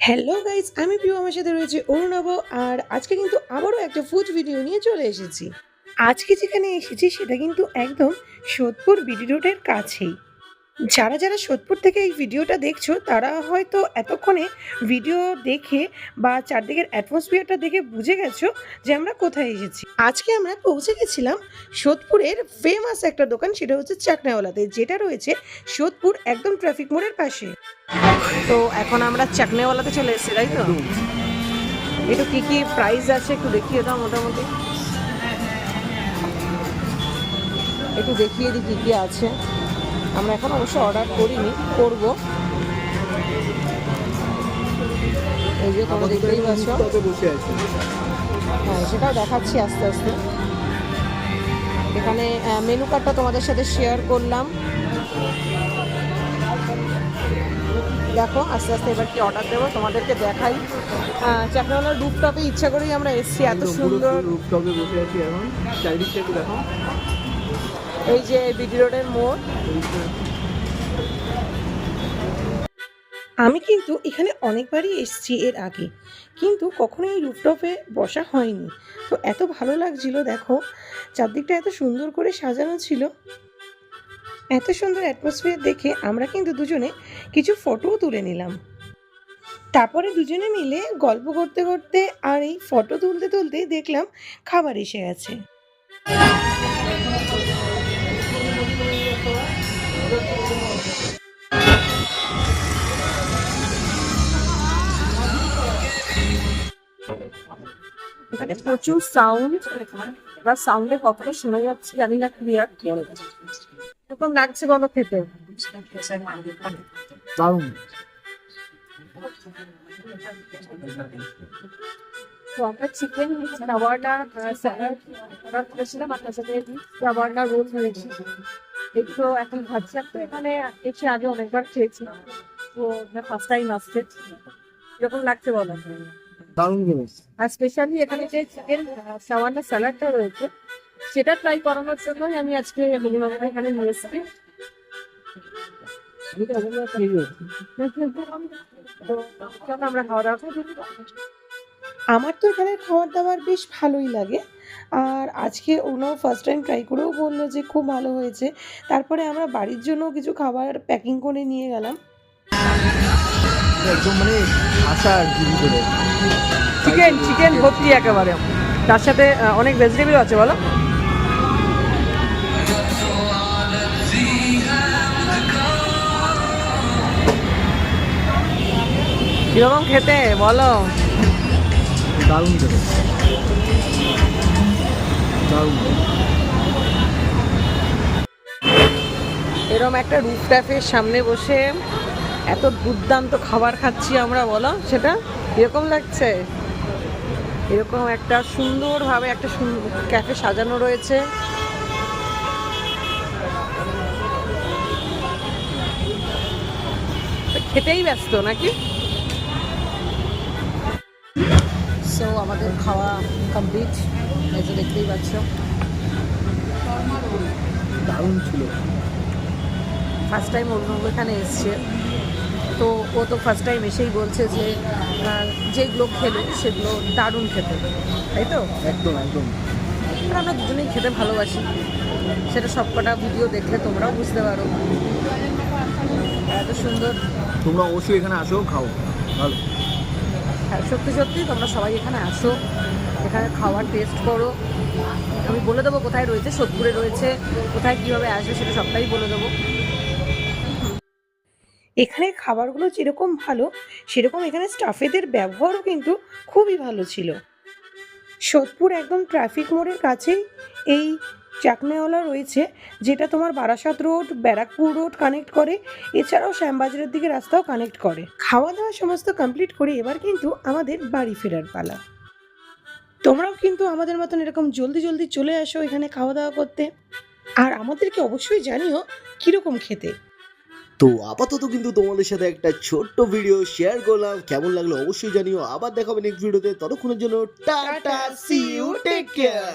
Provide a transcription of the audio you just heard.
Hello guys আমি প্রিয় আমার সাথে রয়েছে অরুণাব আর আজকে কিন্তু আবারও একটা ফুড ভিডিও নিয়ে চলে এসেছি। আজকে যেখানে এসেছি সেটা কিন্তু একদম সোদপুর বিডি রোডের কাছেই। যারা যারা সোদপুর থেকে এই ভিডিওটা দেখছ, তারা হয়তো এতক্ষণে ভিডিও দেখে বা চারদিকের অ্যাটমসফিয়ারটা দেখে বুঝে গেছো যে আমরা কোথায় এসেছি। আজকে আমরা পৌঁছে গেছিলাম সোদপুরের ফেমাস একটা দোকান, সেটা হচ্ছে চাকনাওয়ালাতে, যেটা রয়েছে সোদপুর একদম ট্রাফিক মোড়ের পাশে। তো এখন আমরা চাকনেওয়ালাতে চলে এসেছি, তাই তো? একটু কি কি প্রাইস আছে একটু দেখিয়ে দাও মোটামুটি। একটু দেখিয়ে দিই কি কি আছে। আমরা এখন অবশ্য অর্ডার করিনি করব। এই যে তোমরা দেখতেই পাচ্ছ। হ্যাঁ সেটাও দেখাচ্ছি আস্তে আস্তে। এখানে মেনু কার্ডটা তোমাদের সাথে শেয়ার করলাম। দেখো আস্তে আস্তে এবার কি অর্ডার দেবো তোমাদেরকে দেখাই। চাকরিওয়ালার রুপটপে ইচ্ছা করেই আমরা এসছি এত সুন্দর। রুপটপে বসে আছি এখন। চারিদিকটা একটু দেখো। এই যে বিডি রোডের মোড়। আমি কিন্তু এখানে অনেকবারই এসেছি এর আগে, কিন্তু কখনো এই রুফটপে বসা হয়নি। তো এত ভালো লাগছিল, দেখো, চারদিকটা এত সুন্দর করে সাজানো ছিল। এত সুন্দর অ্যাটমসফিয়ার দেখে আমরা কিন্তু দুজনে কিছু ফটোও তুলে নিলাম। তারপরে দুজনে মিলে গল্প করতে করতে আর এই ফটো তুলতে তুলতেই দেখলাম খাবার এসে গেছে। প্রচুর সাউন্ড এবার সাউন্ডে কতটা শোনা যাচ্ছে জানি না ক্লিয়ার এরকম লাগছে বলো খেতে। দারুণ। তো আমরা চিকেন স্যালাড অর্ডার করেছিলাম আর তার সাথে রোল হয়েছে একটু এখন ভাবছি তো এখানে এসে আগে অনেকবার খেয়েছি। তো ফার্স্ট টাইম আসছে। কীরকম লাগছে বলো। দারুণ জিনিস। আর স্পেশালি এখানে যে চিকেন সাওয়ারটা স্যালাডটা রয়েছে সেটা ট্রাই করানোর জন্যই আমি আজকে মিনিমাম এখানে নিয়ে এসেছি। আমরা খাওয়া দাওয়া আমার তো এখানে খাবার দাবার বেশ ভালোই লাগে। আর আজকে ওনাও ফার্স্ট টাইম ট্রাই করেও বলল যে খুব ভালো হয়েছে। তারপরে আমরা বাড়ির জন্য কিছু খাবার প্যাকিং করে নিয়ে গেলাম। একদম মানে আশা আর কি ভিতরে চিকেন চিকেন ভর্তি একেবারে। তার সাথে অনেক ভেজিটেবল আছে বলো। কীরকম খেতে বলো। দারুণ খেতে। দারুণ। এরম একটা রুফ ট্যাপের সামনে বসে এত দুর্দান্ত খাবার খাচ্ছি আমরা বলো? সেটা এরকম লাগছে? এরকম একটা সুন্দরভাবে একটা ক্যাফে সাজানো রয়েছে। খেতেই ব্যস্ত নাকি? সো আমাদের খাওয়া কমপ্লিট এই যে দেখতেই পাচ্ছ। দারুণ ছিল। ফার্স্ট টাইম অন্য এখানে এসছে। তো ও তো ফার্স্ট টাইম এসেই বলছে যে যেগুলো খেলো সেগুলো দারুণ খেতে তাই তো? একদম একদম। আমরা দুজনেই খেতে ভালোবাসি। সেটা সবকটা ভিডিও দেখলে তোমরাও বুঝতে পারো। এত সুন্দর। তোমরা অবশ্যই এখানে আসো খাও। ভালো। হ্যাঁ সত্যি সত্যি তোমরা সবাই এখানে আসো। এখানে খাওয়ার টেস্ট করো। আমি বলে দেবো কোথায় রয়েছে সোদপুরে রয়েছে কোথায় কীভাবে আসবে সেটা সবটাই বলে দেবো। এখানে খাবারগুলো যেরকম ভালো, সেরকম এখানে স্টাফেদের ব্যবহারও কিন্তু খুবই ভালো ছিল। সোদপুর একদম ট্রাফিক মোড়ের কাছেই এই চাকমেওয়ালা রয়েছে, যেটা তোমার Barasat road, Barrackpore road connect করে, এছাড়াও শ্যামবাজারের দিকে রাস্তাও কানেক্ট করে। খাওয়া দাওয়া সমস্ত কমপ্লিট করে এবার কিন্তু আমাদের বাড়ি ফেরার পালা। তোমরাও কিন্তু আমাদের মতন এরকম জলদি জলদি চলে আসো এখানে খাওয়া দাওয়া করতে। আর আমাদেরকে অবশ্যই জানিও কীরকম খেতে। তো আপাতত কিন্তু তোমাদের সাথে একটা ছোট্ট ভিডিও শেয়ার করলাম। কেমন লাগল অবশ্যই জানিও। আবার দেখাবে নেক্সট ভিডিওতে ততক্ষণের জন্য tata see you take care